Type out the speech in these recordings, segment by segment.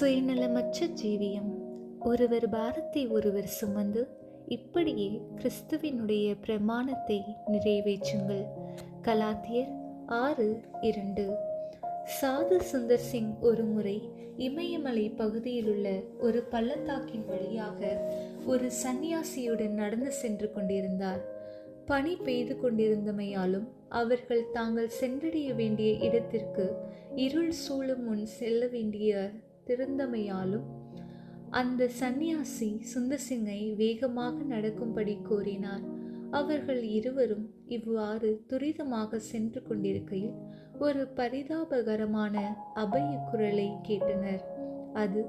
சுயநலமற்ற ஜீவியம். ஒருவர் பாரத்தை ஒருவர் சுமந்து இப்படியே கிறிஸ்துவினுடைய பிரமாணத்தை நிறைவேற்றுங்கள். கலாத்தியர் ஆறு இரண்டு. சாது சுந்தர் சிங் ஒருமுறை இமயமலை பகுதியிலுள்ள ஒரு பள்ளத்தாக்கின் வழியாக ஒரு சந்நியாசியுடன் நடந்து சென்று கொண்டிருந்தார். பனி பெய்து கொண்டிருந்தமையாலும் அவர்கள் தாங்கள் சென்றடைய வேண்டிய இடத்திற்கு இருள் சூழும் முன் செல்ல வேண்டிய திருந்தமையாலும் அந்த சந்நியாசி சுந்தர்சிங்கை வேகமாக நடக்கும்படி கூறினார். அவர்கள் இருவரும் இவ்வாறு துரிதமாக சென்று கொண்டிருக்கையில் ஒரு பரிதாபகரமான அபய குரலை கேட்டனர். அது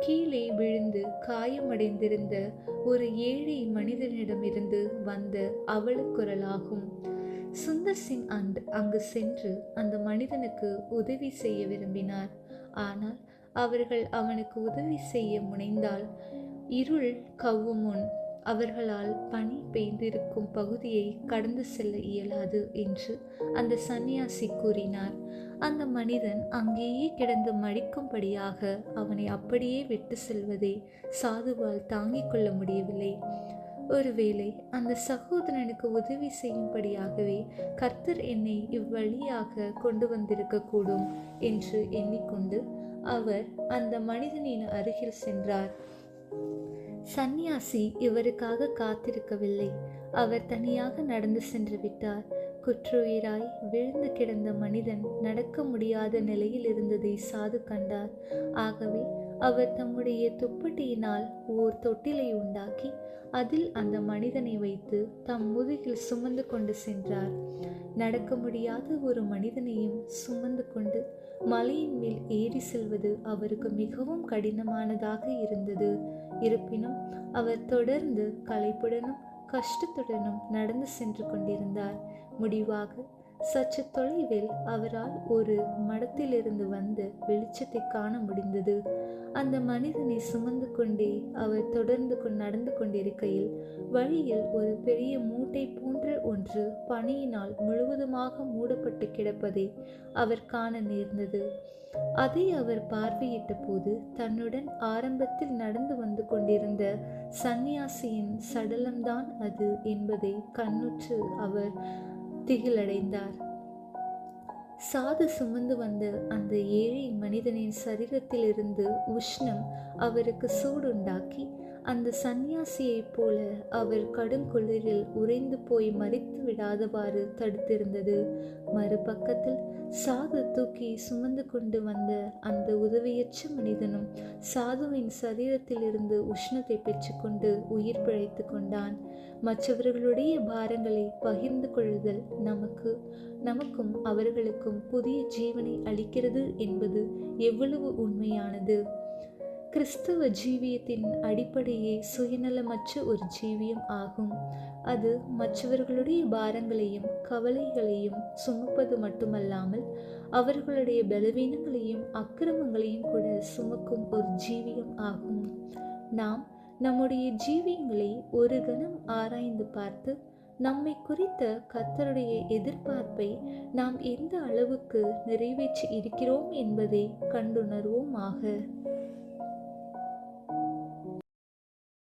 கீழே விழுந்து காயமடைந்திருந்த ஒரு ஏழை மனிதனிடமிருந்து வந்த அவலக்குரலாகும் சுந்தர் சிங் அண்ட் அங்கு சென்று அந்த மனிதனுக்கு உதவி செய்ய விரும்பினார். ஆனால் அவர்கள் அவனுக்கு உதவி செய்ய முனைந்தால் இருள் கவ்வும் முன் அவர்களால் பனி பெய்திருக்கும் பகுதியை கடந்து செல்ல இயலாது என்று அந்த சந்நியாசி கூறினார். அந்த மனிதன் அங்கேயே கிடந்து மடிக்கும்படியாக அவனை அப்படியே விட்டு செல்வதை சாதுவால் தாங்கிக் கொள்ள முடியவில்லை. ஒருவேளை அந்த சகோதரனுக்கு உதவி செய்யும்படியாகவே கர்த்தர் என்னை இவ்வழியாக கொண்டு வந்திருக்கக்கூடும் என்று எண்ணிக்கொண்டு அவர் அந்த மனிதனின் அருகில் சென்றார். சந்நியாசி இவருக்காக காத்திருக்கவில்லை. அவர் தனியாக நடந்து சென்று விட்டார். குற்றுயிராய் விழுந்து கிடந்த மனிதன் நடக்க முடியாத நிலையில் இருந்ததை சாது கண்டார். ஆகவே அவர் தம்முடைய துப்பட்டியினால் ஓர் தொட்டிலை உண்டாக்கி அதில் அந்த மனிதனை வைத்து தம் முதுகில் சுமந்து கொண்டு சென்றார். நடக்க முடியாத ஒரு மனிதனையும் சுமந்து கொண்டு மலையின் மேல் ஏறி செல்வது அவருக்கு மிகவும் கடினமானதாக இருந்தது. இருப்பினும் அவர் தொடர்ந்து களைப்புடனும் கஷ்டத்துடனும் நடந்து சென்று கொண்டிருந்தார். முடிவாக சற்று தொலைவில் அவரால் ஒரு மடத்திலிருந்து வந்த வெளிச்சத்தை காண முடிந்தது. அந்த மனிதனை சுமந்து கொண்டே அவர் தொடர்ந்து நடந்து கொண்டிருக்கையில் வழியில் ஒரு பெரிய மூட்டை போன்ற ஒன்று பனியினால் முழுவதுமாக மூடப்பட்டு கிடப்பதை அவர் காண நேர்ந்தது. அதை அவர் பார்வையிட்ட போது தன்னுடன் ஆரம்பத்தில் நடந்து வந்து கொண்டிருந்த சந்நியாசியின் சடலம்தான் அது என்பதை கண்ணுற்று அவர் திகிலடைந்தார். சாது சுமந்து வந்த அந்த ஏழை மனிதனின் சரீரத்திலிருந்து உஷ்ணம் அவருக்கு சூடுண்டாக்கி அந்த சந்நியாசியைப் போல அவர் கடுங்குளிரில் உறைந்து போய் மறித்து விடாதவாறு தடுத்திருந்தது. மறுபக்கத்தில் சாது தூக்கி சுமந்து கொண்டு வந்த அந்த உதவியற்ற மனிதனும் சாதுவின் சரீரத்திலிருந்து உஷ்ணத்தை பெற்றுக்கொண்டு உயிர் பிழைத்து கொண்டான். மற்றவர்களுடைய பாரங்களை பகிர்ந்து கொள்ளுதல் நமக்கு நமக்கும் அவர்களுக்கும் புதிய ஜீவனை அளிக்கிறது என்பது எவ்வளவு உண்மையானது? கிறிஸ்தவ ஜீவியத்தின் அடிப்படையே சுயநலமற்ற ஒரு ஜீவியம் ஆகும். அது மற்றவர்களுடைய பாரங்களையும் கவலைகளையும் சுமப்பது மட்டுமல்லாமல் அவர்களுடைய பலவீனங்களையும் அக்கிரமங்களையும் கூட சுமக்கும் ஒரு ஜீவியம் ஆகும். நாம் நம்முடைய ஜீவியங்களை ஒரு கணம் ஆராய்ந்து பார்த்து நம்மை குறித்த கர்த்தருடைய எதிர்பார்ப்பை நாம் எந்த அளவுக்கு நிறைவேற்றி இருக்கிறோம் என்பதை கண்டுணர்வோமாக.